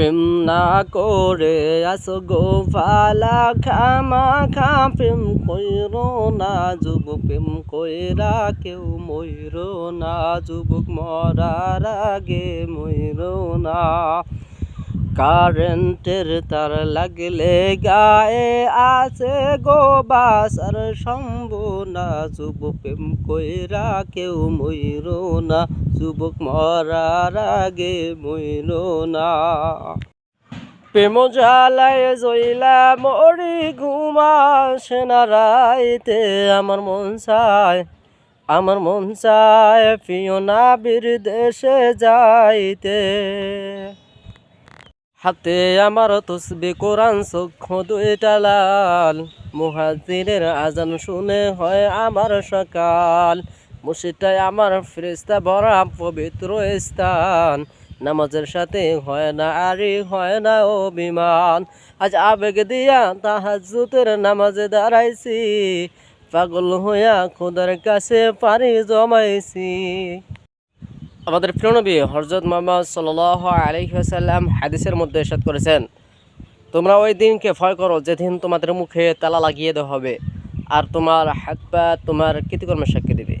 প্রেম না করে, আসো গো ফালা খামা খা প্রেম কইর না যুবক প্রেম কইরা কেউ ময়ূর না, যুবক মরার আগে ময়ূর না। কারেন্টের তার লাগলে গায়ে আছে গো বাসার সম্ভাবনা যুবক প্রেম কইরা কেউ ময়ূর না। যুবক মরার আগে ময়ূর না। প্রেম জ্বালায় জইলা মরি ঘুমাসে না রাইতে। আমার মন চায়, আমার মন চায় ফিওনা বীর দেশে যাইতে। হাতে আমার তসবি, কোরআন চক্ষু দুইটা লাল। মুহাজিরের আজান শুনে হয় আমার সকাল। মসজিদটাই আমার ফেরেস্তা ভরা পবিত্র স্থান। নামাজের সাথে হয় না আরি হয় না অভিমান। আজ আবেগ দিয়া তাহাজুতের নামাজে দাঁড়াইছি। পাগল হইয়া খোদার কাছে পারি জমাইছি। আমাদের প্রিয়নবী হরজত মোহাম্মদ সাল আলহিহাসাল্লাম হাদিসের মধ্যে এসাদ করেছেন, তোমরা ওই দিনকে ভয় করো যেদিন তোমাদের মুখে তালা লাগিয়ে দেওয়া হবে আর তোমার হাত পা তোমার কৃতিকর্মের সাক্ষী দেবে।